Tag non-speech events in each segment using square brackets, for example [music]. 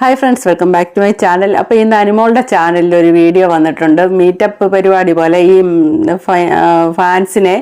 Hi friends welcome back to my channel അപ്പോൾ ഇന്ന് അനുമോളുടെ ചാനലിൽ ഒരു വീഡിയോ വന്നിട്ടുണ്ട്. മീറ്റപ്പ് പരിപാടി പോലെ ഈ ഫാൻസിനെ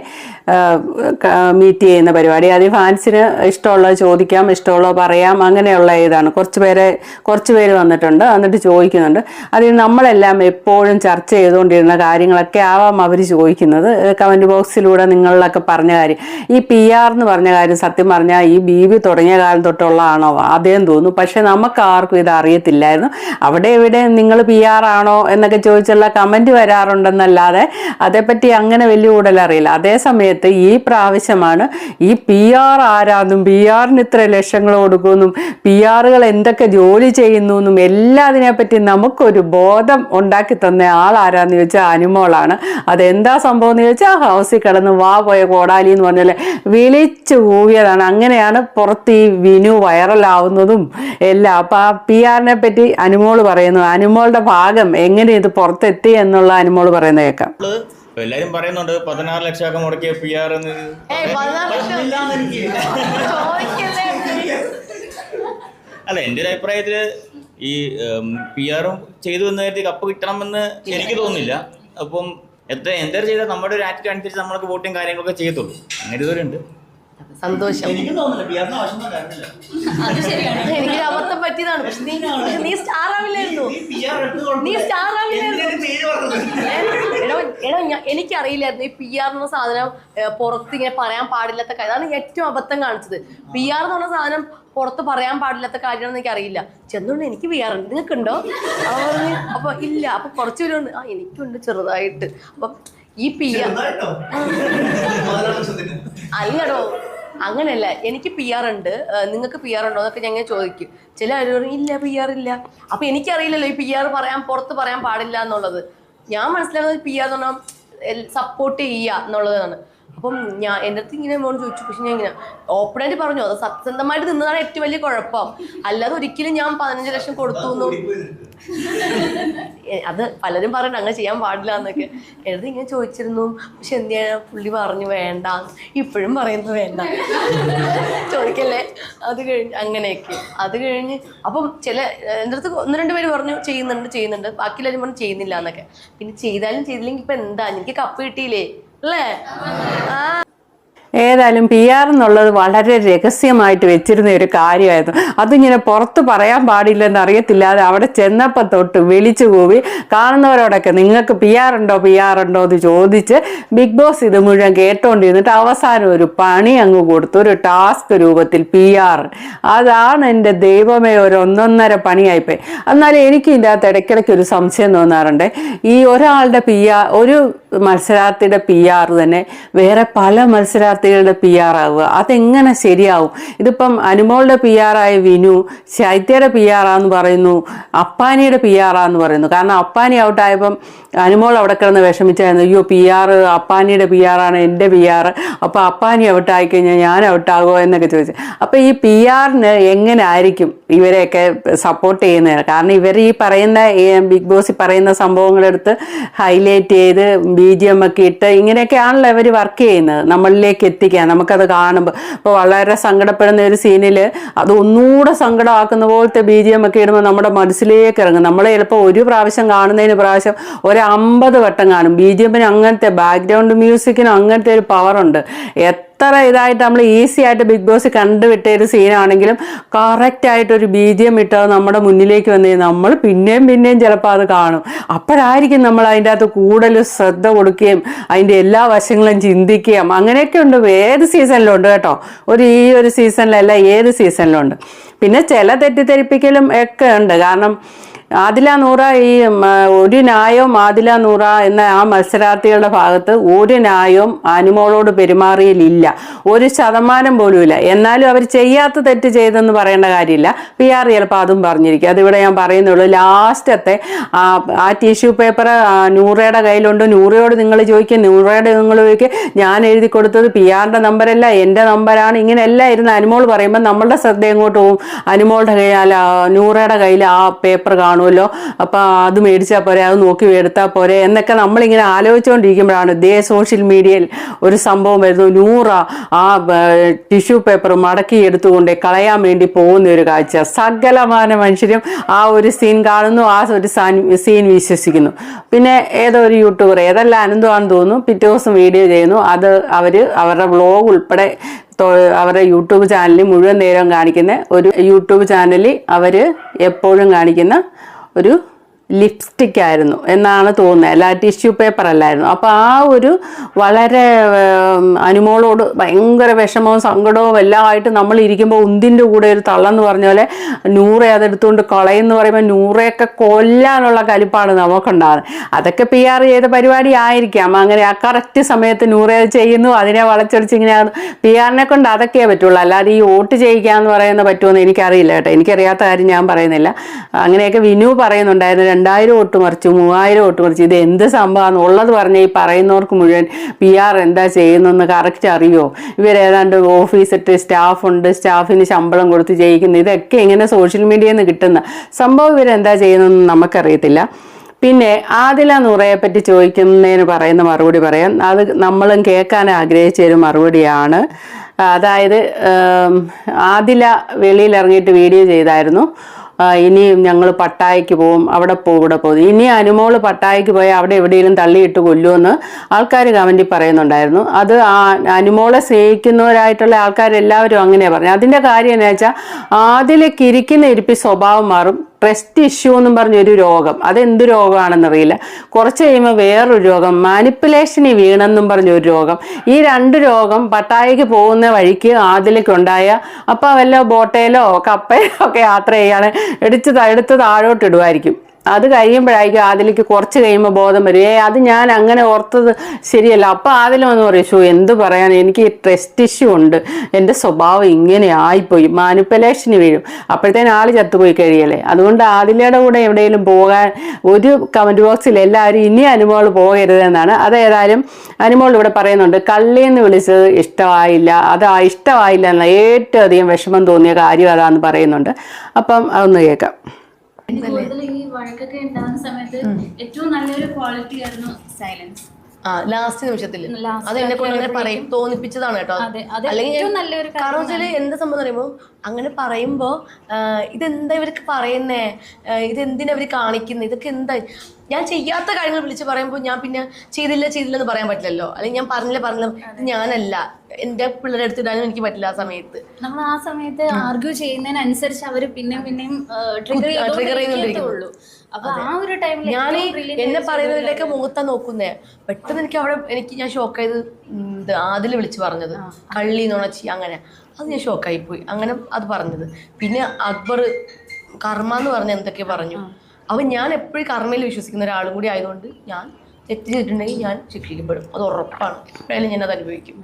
മീറ്റ് ചെയ്യുന്ന പരിപാടി. അത് ഈ ഫാൻസിന് ഇഷ്ടമുള്ളത് ചോദിക്കാം ഇഷ്ടമുള്ളത് പറയാം അങ്ങനെയുള്ള ഇതാണ്. കുറച്ച് പേരെ കുറച്ച് പേര് വന്നിട്ടുണ്ട് എന്നിട്ട് ചോദിക്കുന്നുണ്ട്. അതിൽ നമ്മളെല്ലാം എപ്പോഴും ചർച്ച ചെയ്തുകൊണ്ടിരുന്ന കാര്യങ്ങളൊക്കെ ആവാം അവർ ചോദിക്കുന്നത്. കമന്റ് ബോക്സിലൂടെ നിങ്ങളിലൊക്കെ പറഞ്ഞ കാര്യം. ഈ പി ആർ എന്ന് പറഞ്ഞ കാര്യം സത്യം പറഞ്ഞാൽ ഈ ബി ബി തുടങ്ങിയ കാലം തൊട്ടുള്ളതാണോ? അതേന്ന് തോന്നുന്നു. പക്ഷെ നമുക്ക് ആർക്കും ഇത് അറിയത്തില്ലായിരുന്നു. അവിടെ ഇവിടെ നിങ്ങൾ പി ആർ ആണോ എന്നൊക്കെ ചോദിച്ചുള്ള കമന്റ് വരാറുണ്ടെന്നല്ലാതെ അതേപ്പറ്റി അങ്ങനെ വലിയ കൂടുതൽ അറിയില്ല. അതേ സമയത്ത് ഈ പ്രാവശ്യമാണ് ഈ പി ആർ ആരാന്നും പി ആറിന് ഇത്ര ലക്ഷങ്ങൾ കൊടുക്കുമെന്നും പി ആറുകൾ എന്തൊക്കെ ജോലി ചെയ്യുന്നു എന്നും എല്ലാം അതിനെപ്പറ്റി നമുക്കൊരു ബോധം ഉണ്ടാക്കി തന്ന ആൾ ആരാന്ന് ചോദിച്ചാൽ അനുമോളാണ്. അതെന്താ സംഭവം എന്ന് ചോദിച്ചാൽ ഹൗസിൽ കിടന്ന് വാ പോയ കോടാലി എന്ന് പറഞ്ഞാൽ വിളിച്ചു കൂവിയതാണ്. അങ്ങനെയാണ് പുറത്ത് ഈ വിനു വൈറലാവുന്നതും എല്ലാം. അപ്പം ആ പി ആറിനെ പറ്റി അനുമോൾ പറയുന്നു. അനുമോളുടെ ഭാഗം എങ്ങനെ ഇത് പുറത്തെത്തി എന്നുള്ള അനുമോൾ പറയുന്നത് കേൾക്കാം. എല്ലാരും പറയുന്നുണ്ട് പതിനാറ് ലക്ഷമൊക്കെ മുടക്കിയ പി ആർ എന്ന്. ലക്ഷം. അല്ല എന്റെ ഒരു അഭിപ്രായത്തിൽ ഈ പി ആറും ചെയ്തു എന്ന് കരുതി കപ്പ് കിട്ടണമെന്ന് എനിക്ക് തോന്നുന്നില്ല. അപ്പം എത്ര എന്തായാലും ചെയ്താൽ നമ്മുടെ ഒരു ആക്ട് അനുസരിച്ച് നമ്മൾക്ക് വോട്ടും കാര്യങ്ങളൊക്കെ ചെയ്യത്തുള്ളൂ. അങ്ങനെ ഇതുവരെ ഉണ്ട് സന്തോഷം. എനിക്ക് തോന്നുന്നില്ല പി ആറിന് ആവശ്യം കാരണമില്ല എനിക്ക് അബദ്ധം പറ്റിയതാണ്. പക്ഷെ നീ നീ സ്റ്റാർ ആവില്ലായിരുന്നു നീ സ്റ്റാർ ആവില്ലായിരുന്നു ഏ? എടോ എടോ ഞാൻ എനിക്കറിയില്ലായിരുന്നു ഈ പി ആർ എന്ന സാധനം പുറത്ത് ഇങ്ങനെ പറയാൻ പാടില്ലാത്ത കാര്യം. അതാണ് ഏറ്റവും അബദ്ധം കാണിച്ചത്. പി ആർ എന്ന് പറഞ്ഞ സാധനം പുറത്ത് പറയാൻ പാടില്ലാത്ത കാര്യമാണെന്ന് എനിക്ക് അറിയില്ല ചെന്നുകൊണ്ട് എനിക്ക് പി ആർ ഉണ്ട്. നിങ്ങൾക്ക് ഉണ്ടോ പറഞ്ഞു അപ്പൊ ഇല്ല അപ്പൊ കുറച്ച് പേരുണ്ട് ആ എനിക്കുണ്ട് ചെറുതായിട്ട്. അപ്പൊ ഈ പി ആർ [laughs] അല്ലടോ അങ്ങനെയല്ല. എനിക്ക് പി ആർ ഉണ്ട്. നിങ്ങൾക്ക് പി ആർ ഉണ്ടോ എന്നൊക്കെ ഞങ്ങൾ ചോദിക്കും. ചില ആരും ഇല്ല പി ആർ ഇല്ല. അപ്പൊ എനിക്കറിയില്ലല്ലോ ഈ പി ആർ പറയാൻ പുറത്ത് പറയാൻ പാടില്ല എന്നുള്ളത്. ഞാൻ മനസ്സിലാക്കുന്നത് പി ആർ എന്ന് പറഞ്ഞാൽ സപ്പോർട്ട് ചെയ്യുക എന്നുള്ളതാണ്. അപ്പം ഞാൻ എന്റെ അടുത്ത് ഇങ്ങനെ മോൻ ചോദിച്ചു പക്ഷെ ഞാൻ ഇങ്ങനെ ഓപ്പണായിട്ട് പറഞ്ഞു അത് സത്യസന്ധമായിട്ട് നിന്നതാണ് ഏറ്റവും വലിയ കുഴപ്പം. അല്ലാതെ ഒരിക്കലും ഞാൻ പതിനഞ്ച് ലക്ഷം കൊടുത്തു എന്നും. അത് പലരും പറഞ്ഞു അങ്ങനെ ചെയ്യാൻ പാടില്ല എന്നൊക്കെ. എടുത്ത് ഇങ്ങനെ ചോദിച്ചിരുന്നു പക്ഷെ എന്ത് ചെയ്യാൻ പുള്ളി പറഞ്ഞു വേണ്ട. ഇപ്പോഴും പറയുന്നത് വേണ്ട. ചോദിക്കല്ലേ? അത് കഴിഞ്ഞ് അങ്ങനെയൊക്കെ. അത് കഴിഞ്ഞ് അപ്പം ചില എന്റെ അടുത്ത് ഒന്ന് രണ്ട് പേര് പറഞ്ഞു ചെയ്യുന്നുണ്ട് ചെയ്യുന്നുണ്ട്. ബാക്കി എല്ലാവരും പറഞ്ഞു ചെയ്യുന്നില്ല എന്നൊക്കെ. പിന്നെ ചെയ്താലും ചെയ്തില്ലെങ്കിൽ ഇപ്പം എന്താ? എനിക്ക് കപ്പ് കിട്ടിയില്ലേ? അല്ലേ? ഏതായാലും പി ആർ എന്നുള്ളത് വളരെ രഹസ്യമായിട്ട് വെച്ചിരുന്ന ഒരു കാര്യമായിരുന്നു. അതിങ്ങനെ പുറത്ത് പറയാൻ പാടില്ലെന്ന് അറിയത്തില്ലാതെ അവിടെ ചെന്നപ്പോൾ തൊട്ട് വിളിച്ചു കൂവി കാണുന്നവരോടൊക്കെ നിങ്ങൾക്ക് പി ആർ ഉണ്ടോ? പി ആർ ഉണ്ടോ? എന്ന് ചോദിച്ച് ബിഗ് ബോസ് ഇത് മുഴുവൻ കേട്ടോണ്ടിരുന്നിട്ട് അവസാനം ഒരു പണി അങ്ങ് കൊടുത്തു. ഒരു ടാസ്ക് രൂപത്തിൽ പി ആർ അതാണ് എന്റെ ദൈവമേ ഒരു ഒന്നൊന്നര പണിയായിപ്പോയി. എന്നാലും എനിക്ക് ഇതിന്റെ അകത്ത് ഇടയ്ക്കിടയ്ക്ക് ഒരു സംശയം തോന്നാറുണ്ട്. ഈ ഒരാളുടെ പി ആർ ഒരു മത്സരാർത്ഥിയുടെ പി ആർ തന്നെ വേറെ പല മത്സരാർത്ഥികളുടെ പി ആർ ആവുക. അതെങ്ങനെ ശരിയാവും? ഇതിപ്പം അനുമോളുടെ പി ആർ ആയ വിനു ശൈത്യയുടെ പി ആർ ആന്ന് പറയുന്നു അപ്പാനിയുടെ പി ആർ ആന്ന് പറയുന്നു. കാരണം അപ്പാനി ഔട്ടായപ്പം അനുമോൾ അവിടെ കിടന്ന് വിഷമിച്ചായിരുന്നു. അയ്യോ പി ആർ അപ്പാനിയുടെ പി ആർ ആണ് എന്റെ പി ആർ അപ്പോൾ അപ്പാനി ഔട്ടായി കഴിഞ്ഞാൽ ഞാൻ ഔട്ടാകുമോ എന്നൊക്കെ ചോദിച്ചു. അപ്പോൾ ഈ പി ആറിന് എങ്ങനെ ആയിരിക്കും ഇവരെയൊക്കെ സപ്പോർട്ട് ചെയ്യുന്നത് കാരണം ഇവർ ഈ പറയുന്ന ബിഗ് ബോസ് പറയുന്ന സംഭവങ്ങളെടുത്ത് ഹൈലൈറ്റ് ചെയ്ത് എം ഒക്കെ ഇട്ട് ഇങ്ങനെയൊക്കെയാണല്ലോ ഇവർ വർക്ക് ചെയ്യുന്നത്. നമ്മളിലേക്ക് എത്തിക്കാൻ. നമുക്കത് കാണുമ്പോൾ ഇപ്പോൾ വളരെ സങ്കടപ്പെടുന്ന ഒരു സീനിൽ അത് ഒന്നുകൂടെ സങ്കടമാക്കുന്ന പോലത്തെ ബീജിയം ഒക്കെ ഇടുമ്പോൾ നമ്മുടെ മനസ്സിലേക്ക് ഇറങ്ങും. നമ്മൾ ചിലപ്പോൾ ഒരു പ്രാവശ്യം കാണുന്നതിന് പ്രാവശ്യം ഒരു അമ്പത് വട്ടം കാണും. ബീജിയമ്മിന് അങ്ങനത്തെ ബാക്ക്ഗ്രൗണ്ട് മ്യൂസിക്കിന് അങ്ങനത്തെ ഒരു പവറുണ്ട് എത്ര ഇതായിട്ട് നമ്മൾ ഈസി ആയിട്ട് ബിഗ് ബോസ് കണ്ടുവിട്ട ഒരു സീനാണെങ്കിലും കറക്റ്റ് ആയിട്ട് ഒരു ബി ജി എം ഇട്ടത് നമ്മുടെ മുന്നിലേക്ക് വന്നു നമ്മൾ പിന്നെയും പിന്നെയും ചിലപ്പോൾ അത് കാണും. അപ്പോഴായിരിക്കും നമ്മൾ അതിന്റെ അകത്ത് കൂടുതൽ ശ്രദ്ധ കൊടുക്കുകയും അതിന്റെ എല്ലാ വശങ്ങളും ചിന്തിക്കുകയും അങ്ങനെയൊക്കെ ഉണ്ട്. ഏത് സീസണിലും ഉണ്ട് കേട്ടോ. ഒരു ഈ ഒരു സീസണിലല്ല ഏത് സീസണിലും ഉണ്ട്. പിന്നെ ചില തെറ്റിദ്ധരിപ്പിക്കലും ഒക്കെ ഉണ്ട്. കാരണം ആദില നൂറ ഈ ഒരു ന്യായവും ആദില നൂറ എന്ന ആ മത്സരാർത്ഥികളുടെ ഭാഗത്ത് ഒരു ന്യായവും അനുമോളോട് പെരുമാറിയില്ല. ഒരു ശതമാനം പോലും ഇല്ല എന്നാലും അവർ ചെയ്യാത്ത തെറ്റ് ചെയ്തെന്ന് പറയേണ്ട കാര്യമില്ല. പി ആർ ചിലപ്പോൾ അതും പറഞ്ഞിരിക്കും. അതിവിടെ ഞാൻ പറയുന്നുള്ളൂ ലാസ്റ്റത്തെ ആ ടിഷ്യൂ പേപ്പർ നൂറയുടെ കയ്യിലുണ്ട്. നൂറയോട് നിങ്ങൾ ചോദിക്കുക നൂറയുടെ നിങ്ങൾ ചോദിക്കുക ഞാൻ എഴുതി കൊടുത്തത് പി ആറിന്റെ നമ്പരല്ല എന്റെ നമ്പറാണ് ഇങ്ങനെ എല്ലാം ഇരുന്ന് അനുമോൾ പറയുമ്പോൾ നമ്മളുടെ ശ്രദ്ധ എങ്ങോട്ട് പോകും? അനുമോളുടെ കയ്യിൽ അല്ല നൂറയുടെ കയ്യിൽ ആ പേപ്പർ കാണും. കാണുമല്ലോ. അപ്പോൾ അത് മേടിച്ചാൽ പോരെ അത് നോക്കി എടുത്താൽ പോരെ എന്നൊക്കെ നമ്മളിങ്ങനെ ആലോചിച്ചുകൊണ്ടിരിക്കുമ്പോഴാണ് ഇതേ സോഷ്യൽ മീഡിയയിൽ ഒരു സംഭവം വരുന്നു. നൂറ ആ ടിഷ്യൂ പേപ്പർ മടക്കി എടുത്തുകൊണ്ട് കളയാൻ വേണ്ടി പോകുന്ന ഒരു കാഴ്ച. സകലമാന മനുഷ്യരും ആ ഒരു സീൻ കാണുന്നു ആ ഒരു സീൻ വിശ്വസിക്കുന്നു. പിന്നെ ഏതോ ഒരു യൂട്യൂബർ ഏതല്ല അനന്തമാണെന്ന് തോന്നുന്നു പിറ്റേ ദിവസം വീഡിയോ ചെയ്യുന്നു. അത് അവർ അവരുടെ വ്ളോഗ് ഉൾപ്പെടെ അവരുടെ യൂട്യൂബ് ചാനലിൽ മുഴുവൻ നേരം കാണിക്കുന്ന ഒരു യൂട്യൂബ് ചാനലിൽ അവർ എപ്പോഴും കാണിക്കുന്ന ഒരു ലിപ്സ്റ്റിക് ആയിരുന്നു എന്നാണ് തോന്നുന്നത്. അല്ല ടിഷ്യൂ പേപ്പർ അല്ലായിരുന്നു. അപ്പോൾ ആ ഒരു വളരെ അനുമോളോട് ഭയങ്കര വിഷമവും സങ്കടവും എല്ലാം ആയിട്ട് നമ്മൾ ഇരിക്കുമ്പോൾ ഉന്തിന്റെ കൂടെ ഒരു തള്ളെന്ന് പറഞ്ഞ പോലെ നൂറെ അതെടുത്തുകൊണ്ട് കളയെന്ന് പറയുമ്പോൾ നൂറെയൊക്കെ കൊല്ലാനുള്ള കലിപ്പാണ് നമുക്കുണ്ടാകുന്നത് അതൊക്കെ പി ആർ ചെയ്ത പരിപാടി ആയിരിക്കാം. അങ്ങനെ ആ കറക്റ്റ് സമയത്ത് നൂറെ ചെയ്യുന്നു അതിനെ വളച്ചൊടിച്ച് ഇങ്ങനെ പി ആറിനെ കൊണ്ട് അതൊക്കെയേ പറ്റുള്ളൂ. അല്ലാതെ ഈ വോട്ട് ചെയ്യിക്കാന്ന് പറയുന്ന പറ്റുമെന്ന് എനിക്കറിയില്ല കേട്ടോ. എനിക്കറിയാത്ത കാര്യം ഞാൻ പറയുന്നില്ല. അങ്ങനെയൊക്കെ വിനു പറയുന്നുണ്ടായിരുന്നു രണ്ടായിരം വോട്ട് മറിച്ചു മൂവായിരം വോട്ട് മറിച്ചു. ഇത് എന്ത് സംഭവമാണ്? ഉള്ളത് പറഞ്ഞ ഈ പറയുന്നവർക്ക് മുഴുവൻ പി ആർ എന്താ ചെയ്യുന്നതെന്ന് കറക്റ്റ് അറിയോ? ഇവരേതാണ്ട് ഓഫീസിട്ട് സ്റ്റാഫുണ്ട് സ്റ്റാഫിന് ശമ്പളം കൊടുത്ത് ജയിക്കുന്നു. ഇതൊക്കെ എങ്ങനെ സോഷ്യൽ മീഡിയയിൽ നിന്ന് കിട്ടുന്ന സംഭവം ഇവരെന്താ ചെയ്യുന്നതെന്ന് നമുക്കറിയത്തില്ല. പിന്നെ ആദില നൂറയെ പറ്റി ചോദിക്കുന്നതിന് പറയുന്ന മറുപടി പറയാം. അത് നമ്മളും കേൾക്കാൻ ആഗ്രഹിച്ച ഒരു മറുപടിയാണ്. അതായത് ആദില വെളിയിൽ ഇറങ്ങിയിട്ട് വീഡിയോ ചെയ്തായിരുന്നു. ആ, ഇനിയും ഞങ്ങൾ പട്ടായക്ക് പോവും അവിടെ പോകും ഇവിടെ പോകും ഇനി അനുമോൾ പട്ടായക്ക് പോയി അവിടെ എവിടെയെങ്കിലും തള്ളിയിട്ട് കൊല്ലുമെന്ന് ആൾക്കാർ കമന്റിൽ പറയുന്നുണ്ടായിരുന്നു. അത് ആ അനുമോളെ സ്നേഹിക്കുന്നവരായിട്ടുള്ള ആൾക്കാരെല്ലാവരും അങ്ങനെയാണ് പറഞ്ഞു അതിന്റെ കാര്യം എന്ന് വെച്ചാൽ ആദിലേക്ക് ഇരിക്കുന്ന ഇരിപ്പി സ്വഭാവം മാറും. ട്രസ്റ്റ് ഇഷ്യൂ എന്നും പറഞ്ഞൊരു രോഗം. അതെന്ത് രോഗമാണെന്നറിയില്ല. കുറച്ച് കഴിയുമ്പോൾ വേറൊരു രോഗം. മാനിപ്പുലേഷന് വീണെന്നും പറഞ്ഞൊരു രോഗം. ഈ രണ്ട് രോഗം പട്ടായക്ക് പോകുന്ന വഴിക്ക് ആദിലേക്കുണ്ടായ അപ്പം വല്ല ബോട്ടയിലോ കപ്പയിലോ ഒക്കെ യാത്ര ചെയ്യാണ് എടുത്ത് എടുത്ത് താഴോട്ട് ഇടുമായിരിക്കും അത് കഴിയുമ്പോഴായിരിക്കും ആദിലേക്ക് കുറച്ച് കഴിയുമ്പോൾ ബോധം വരും. ഏ അത് ഞാൻ അങ്ങനെ ഓർത്തത് ശരിയല്ല. അപ്പം ആദിലും എന്ന് പറയും ഷോ എന്ത് പറയാൻ എനിക്ക് ട്രസ്റ്റ് ഇഷ്യൂ ഉണ്ട്. എന്റെ സ്വഭാവം ഇങ്ങനെ ആയിപ്പോയി. മാനിപ്പുലേഷന് വീഴും. അപ്പോഴത്തേന് ആൾ ചത്തുപോയി കഴിയല്ലേ? അതുകൊണ്ട് ആദിലയുടെ കൂടെ എവിടെയെങ്കിലും പോകാൻ ഒരു കമന്റ് ബോക്സിൽ എല്ലാവരും ഇനി അനുമോൾ പോകരുതെന്നാണ് അതേതായാലും അനുമോൾ ഇവിടെ പറയുന്നുണ്ട് കള്ളിയെന്ന് വിളിച്ചത് ഇഷ്ടമായില്ല. അത് ഇഷ്ടമായില്ല എന്ന ഏറ്റവും അധികം വിഷമം തോന്നിയ കാര്യം അതാണെന്ന് പറയുന്നുണ്ട്. അപ്പം അതൊന്ന് കേൾക്കാം. കൂടുതൽ ഈ വഴക്കൊക്കെ ഉണ്ടാകുന്ന സമയത്ത് ഏറ്റവും നല്ലൊരു ക്വാളിറ്റി ആയിരുന്നു സൈലൻസ് ആ ലാസ്റ്റ് നിമിഷത്തിൽ അത് എന്നെ കൊണ്ട് അങ്ങനെ പറയും തോന്നിപ്പിച്ചതാണ് കേട്ടോ. അല്ലെങ്കിൽ കാരണം വെച്ചാൽ എന്ത് സംഭവം പറയുമ്പോൾ അങ്ങനെ പറയുമ്പോൾ ഇതെന്താ ഇവർക്ക് പറയുന്നേ? ഇതെന്തിനാ ഇവർ കാണിക്കുന്നത് ഇതൊക്കെ എന്താ? ഞാൻ ചെയ്യാത്ത കാര്യങ്ങൾ വിളിച്ച് പറയുമ്പോൾ ഞാൻ പിന്നെ ചെയ്തില്ല ചെയ്തില്ല എന്ന് പറയാൻ പറ്റില്ലല്ലോ. അല്ലെങ്കിൽ ഞാൻ പറഞ്ഞില്ല പറഞ്ഞില്ല. ഇത് ഞാനല്ല. എന്റെ പിള്ളേരെ എടുത്തിടാനും എനിക്ക് പറ്റില്ല ആ സമയത്ത്. നമ്മൾ ആ സമയത്ത് ആർഗ്യൂ ചെയ്യുന്നതിനനുസരിച്ച് അവർ പിന്നെ പിന്നെയും ട്രിഗർ. ചെയ്തോണ്ടിരിക്കുള്ളൂ ആ ഒരു ടൈമിൽ ഞാൻ എന്നെ പറയുന്നതിലേക്ക് മുഖത്താ നോക്കുന്നേ. പെട്ടെന്ന് എനിക്ക് അവിടെ എനിക്ക് ഞാൻ ഷോക്ക് ഷോക്കായത് ആദ്യം വിളിച്ചു പറഞ്ഞത്. കള്ളി നുണച്ചി അങ്ങനെ. അത് ഞാൻ ഷോക്കായി പോയി. അങ്ങനെ അത് പറഞ്ഞത്. പിന്നെ അക്ബർ കർമ്മ എന്ന് പറഞ്ഞ എന്തൊക്കെ പറഞ്ഞു. അപ്പൊ ഞാൻ എപ്പോഴും കർമ്മയിൽ വിശ്വസിക്കുന്ന ഒരാളും കൂടി ആയതുകൊണ്ട് ഞാൻ തെറ്റ് ചെയ്തിട്ടുണ്ടെങ്കിൽ ഞാൻ ശിക്ഷിക്കപ്പെടും. അത് ഉറപ്പാണ്. എപ്പോഴായാലും ഞാൻ അത് അനുഭവിക്കും.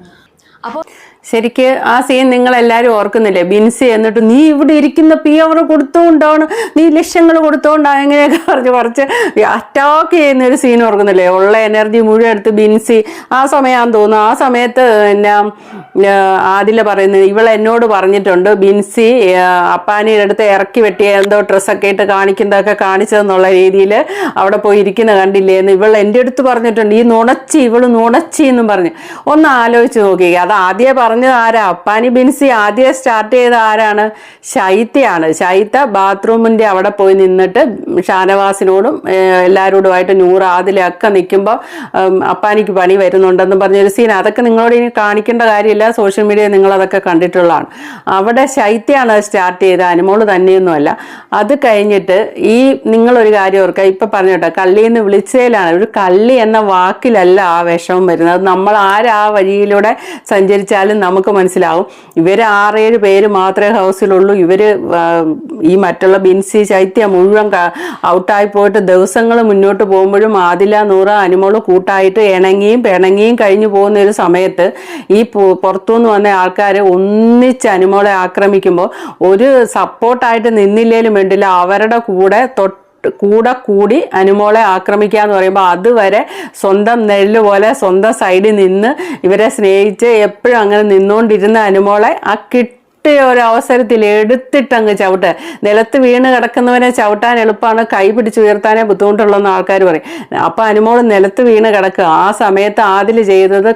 അപ്പോൾ ശരിക്ക് ആ സീൻ നിങ്ങൾ എല്ലാവരും ഓർക്കുന്നില്ലേ? ബിൻസി എന്നിട്ട് നീ ഇവിടെ ഇരിക്കുന്ന പി അവർ കൊടുത്തുകൊണ്ടാണ് നീ ലക്ഷ്യങ്ങൾ കൊടുത്തുകൊണ്ടാണ് എങ്ങനെയൊക്കെ പറഞ്ഞ് കുറച്ച് അറ്റാക്ക് ചെയ്യുന്ന ഒരു സീൻ ഓർക്കുന്നില്ലേ? ഉള്ള എനർജി മുഴുവൻ എടുത്ത് ബിൻസി ആ സമയമാണെന്ന് തോന്നുന്നു. ആ സമയത്ത് പിന്നെ ആദില പറയുന്നത് ഇവൾ എന്നോട് പറഞ്ഞിട്ടുണ്ട് ബിൻസി അപ്പാനിയുടെ അടുത്ത് ഇറക്കി വെട്ടിയ എന്തോ ഡ്രസ്സൊക്കെ ഇട്ട് കാണിക്കുന്നതൊക്കെ കാണിച്ചതെന്നുള്ള രീതിയിൽ അവിടെ പോയി ഇരിക്കുന്ന കണ്ടില്ലേ എന്ന് ഇവൾ എന്റെ അടുത്ത് പറഞ്ഞിട്ടുണ്ട്. ഈ നുണച്ചി ഇവൾ നുണച്ചി എന്നും പറഞ്ഞു. ഒന്ന് ആലോചിച്ച് നോക്കി അത് ആദ്യമേ പറഞ്ഞത് ആരാ? അപ്പാനി ബിൻസി ആദ്യം സ്റ്റാർട്ട് ചെയ്ത ആരാണ്? ശൈത്യയാണ്. ശൈത്യ ബാത്റൂമിന്റെ അവിടെ പോയി നിന്നിട്ട് ഷാനവാസിനോടും എല്ലാവരോടുമായിട്ട് നൂറ് ആദിലൊക്കെ നിൽക്കുമ്പോൾ അപ്പാനിക്ക് പണി വരുന്നുണ്ടെന്ന് പറഞ്ഞൊരു സീൻ അതൊക്കെ നിങ്ങളോട് ഇനി കാണിക്കേണ്ട കാര്യമില്ല. സോഷ്യൽ മീഡിയയിൽ നിങ്ങളതൊക്കെ കണ്ടിട്ടുള്ളതാണ്. അവിടെ ശൈത്യമാണ് സ്റ്റാർട്ട് ചെയ്ത അനുമോൾ തന്നെയൊന്നുമല്ല. അത് കഴിഞ്ഞിട്ട് ഈ നിങ്ങളൊരു കാര്യം ഓർക്കുക ഇപ്പൊ പറഞ്ഞോട്ടെ കള്ളി എന്ന് വിളിച്ചതിലാണ് ഒരു കള്ളി എന്ന വാക്കിലല്ല ആ വിഷമം വരുന്നത്. നമ്മൾ ആരാ വഴിയിലൂടെ സഞ്ചരിച്ചാലും നമുക്ക് മനസ്സിലാവും. ഇവർ ആറേഴ് പേര് മാത്രമേ ഹൗസിലുള്ളൂ. ഇവർ ഈ മറ്റുള്ള ബിൻസി ചൈത്യ മുഴുവൻ ഔട്ടായി പോയിട്ട് ദിവസങ്ങൾ മുന്നോട്ട് പോകുമ്പോഴും ആദില നൂറ അനുമോൾ കൂട്ടായിട്ട് ഇണങ്ങിയും പിണങ്ങിയും കഴിഞ്ഞു പോകുന്ന ഒരു സമയത്ത് ഈ പുറത്തുനിന്ന് വന്ന ആൾക്കാർ ഒന്നിച്ച് അനുമോളെ ആക്രമിക്കുമ്പോൾ ഒരു സപ്പോർട്ടായിട്ട് നിന്നില്ലേലും വേണ്ടില്ല. അവരുടെ കൂടെ തൊട്ട് കൂടെ കൂടി അനുമോളെ ആക്രമിക്കുക എന്ന് പറയുമ്പോൾ അതുവരെ സ്വന്തം നെല്ല് പോലെ സ്വന്തം സൈഡിൽ നിന്ന് ഇവരെ സ്നേഹിച്ച് എപ്പോഴും അങ്ങനെ നിന്നുകൊണ്ടിരുന്ന അനുമോളെ ആ കിട്ടിയ ഒരു അവസരത്തിൽ എടുത്തിട്ടങ്ങ് ചവിട്ടുക നിലത്ത് വീണ് കിടക്കുന്നവനെ ചവിട്ടാൻ എളുപ്പമാണ്. കൈ പിടിച്ച് ഉയർത്താനേ ബുദ്ധിമുട്ടുള്ളെന്ന് ആൾക്കാർ പറയും. അപ്പം അനുമോൾ നിലത്ത് വീണ് കിടക്കുക. ആ സമയത്ത് ആദിൽ ചെയ്തത്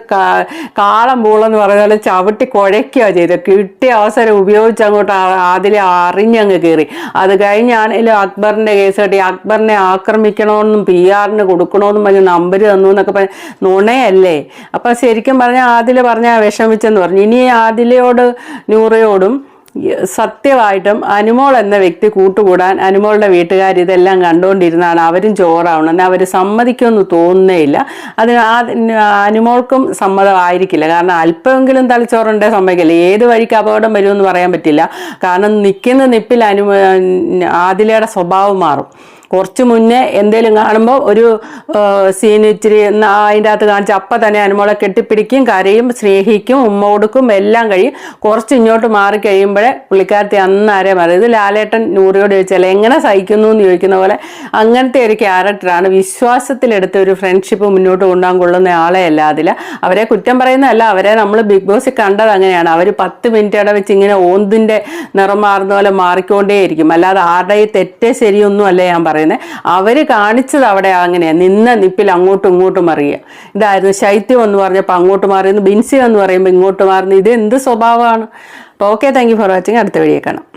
കാളം പൂളെന്ന് പറഞ്ഞാൽ ചവിട്ടി കുഴയ്ക്കുക ചെയ്തത്. കിട്ടിയ അവസരം ഉപയോഗിച്ച് അങ്ങോട്ട് ആദിലെ അറിഞ്ഞങ്ങ് കയറി. അത് കഴിഞ്ഞാണെങ്കിലും അക്ബറിന്റെ കേസ് കെട്ടി. അക്ബറിനെ ആക്രമിക്കണമെന്നും പി ആറിന് കൊടുക്കണമെന്നും പറഞ്ഞ് നമ്പർ തന്നു എന്നൊക്കെ പറഞ്ഞ് നുണയല്ലേ? അപ്പം ശരിക്കും പറഞ്ഞാൽ ആദില പറഞ്ഞാൽ വിഷമിച്ചെന്ന് പറഞ്ഞു. ഇനി ആദിലയോട് നൂറയോടും ഈ സത്യമായിട്ടും അനുമോൾ എന്ന വ്യക്തി കൂട്ടുകൂടാൻ അനുമോളുടെ വീട്ടുകാർ ഇതെല്ലാം കണ്ടുകൊണ്ടിരുന്നാണ് അവരും ചോറാവണം. അവർ സമ്മതിക്കുമെന്ന് തോന്നുന്നേയില്ല. അതിന് അനുമോൾക്കും സമ്മതമായിരിക്കില്ല കാരണം അല്പമെങ്കിലും തലച്ചോറുണ്ടേ സമ്മതിക്കില്ല? ഏത് വഴിക്ക് അപകടം വരുമെന്ന് പറയാൻ പറ്റില്ല. കാരണം നിൽക്കുന്ന നിപ്പിൽ അനു ആദിലയുടെ സ്വഭാവം മാറും. കുറച്ച് മുന്നേ എന്തേലും കാണുമ്പോൾ ഒരു സീൻ ഇച്ചിരി അതിന്റെ അകത്ത് കാണിച്ച് അപ്പം തന്നെ അനുമോളെ കെട്ടിപ്പിടിക്കും കരയും സ്നേഹിക്കും ഉമ്മ കൊടുക്കും എല്ലാം കഴിയും. കുറച്ച് ഇങ്ങോട്ട് മാറി കഴിയുമ്പോഴേ പുള്ളിക്കാരത്തി അന്നാരെ മാറി. ഇത് ലാലേട്ടൻ നൂറിയോട് ചോദിച്ചാൽ എങ്ങനെ സഹിക്കുന്നു? എന്ന് ചോദിക്കുന്ന പോലെ അങ്ങനത്തെ ഒരു ക്യാരക്ടറാണ് വിശ്വാസത്തിലെടുത്ത് ഒരു ഫ്രണ്ട്ഷിപ്പ് മുന്നോട്ട് കൊണ്ടുപോകാൻ കൊള്ളുന്ന ആളെ അല്ല അതിൽ അവരെ കുറ്റം പറയുന്നതല്ല അവരെ നമ്മൾ ബിഗ് ബോസിൽ കണ്ടത് അങ്ങനെയാണ്. അവർ പത്ത് മിനിറ്റ് ഇട വെച്ച് ഇങ്ങനെ ഓന്തിന്റെ നിറം മാറുന്ന പോലെ മാറിക്കൊണ്ടേയിരിക്കും. അല്ലാതെ ആരുടെ തെറ്റേ ശരിയൊന്നും അല്ല ഞാൻ പറയുന്നത്. അവർ കാണിച്ചത് അവിടെ അങ്ങനെയാണ് നിന്ന നിപ്പിൽ അങ്ങോട്ടും ഇങ്ങോട്ടും അറിയുക ഇതായിരുന്നു ശൈത്യം എന്ന് പറഞ്ഞപ്പോൾ അങ്ങോട്ട് മാറിയെന്ന് ബിൻസി എന്ന് പറയുമ്പോൾ ഇങ്ങോട്ട് മാറുന്നു ഇത് എന്ത് സ്വഭാവമാണ്? അപ്പോൾ okay thank you for watching അടുത്ത വഴിയേക്കാണ് കാണാം.